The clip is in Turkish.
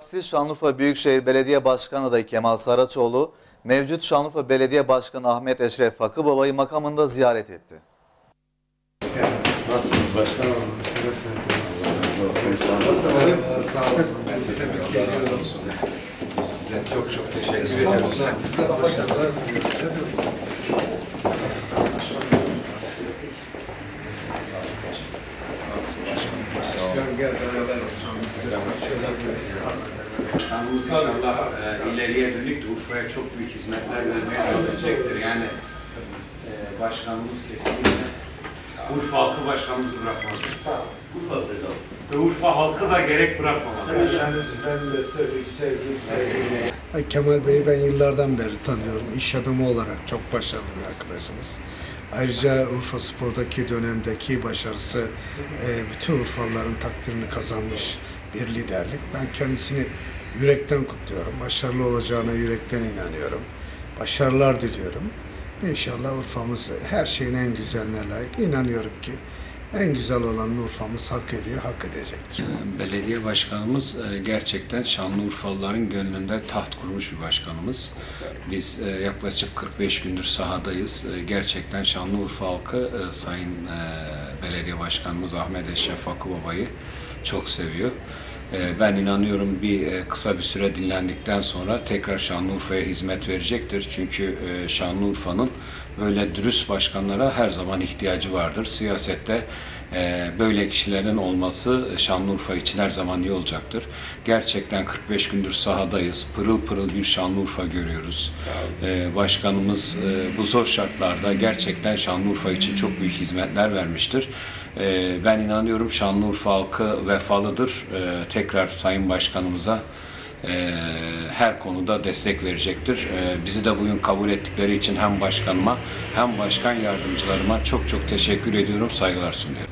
Partisi Şanlıurfa Büyükşehir Belediye Başkanı adayı Kemal Saraçoğlu, mevcut Şanlıurfa Belediye Başkanı Ahmet Eşref Fakıbaba'yı makamında ziyaret etti. Nasılsınız başkanım? Size çok çok teşekkür ediyoruz. Başkanımız inşallah e, ileriye dönük de Urfa'ya çok büyük hizmetler vermeye çalışacaktır. Yani e, başkanımız kesinlikle Urfa halkı başkanımızı bırakmadı. Urfa sevdası. Ve Urfa halkı da gerek bırakmamalı. Ben de sevdik, sevdik, sevdik. Kemal Bey'i ben yıllardan beri tanıyorum. İş adamı olarak çok başarılı bir arkadaşımız. Ayrıca Urfa Spor'daki dönemdeki başarısı e, bütün Urfalıların takdirini kazanmış bir liderlik. Ben kendisini yürekten kutluyorum. Başarılı olacağına yürekten inanıyorum. Başarılar diliyorum. İnşallah Urfa'mız her şeyin en güzeline layık. İnanıyorum ki en güzel olanı Urfa'mız hak ediyor, hak edecektir. Belediye başkanımız e, gerçekten Şanlıurfalıların gönlünde taht kurmuş bir başkanımız. Biz e, yaklaşık 45 gündür sahadayız. E, Gerçekten Şanlıurfa halkı Sayın Belediye Başkanımız Ahmet Eşref Fakıbaba'yı çok seviyor. E, Ben inanıyorum bir e, kısa bir süre dinlendikten sonra tekrar Şanlıurfa'ya hizmet verecektir. Çünkü e, Şanlıurfa'nın böyle dürüst başkanlara her zaman ihtiyacı vardır. Siyasette e, böyle kişilerin olması Şanlıurfa için her zaman iyi olacaktır. Gerçekten 45 gündür sahadayız. Pırıl pırıl bir Şanlıurfa görüyoruz. Başkanımız bu zor şartlarda gerçekten Şanlıurfa için çok büyük hizmetler vermiştir. Ben inanıyorum Şanlıurfa halkı vefalıdır. E, Tekrar Sayın Başkanımıza e, her konuda destek verecektir. E, bizi de bugün kabul ettikleri için hem başkanıma hem başkan yardımcılarıma çok çok teşekkür ediyorum, saygılar sunuyorum.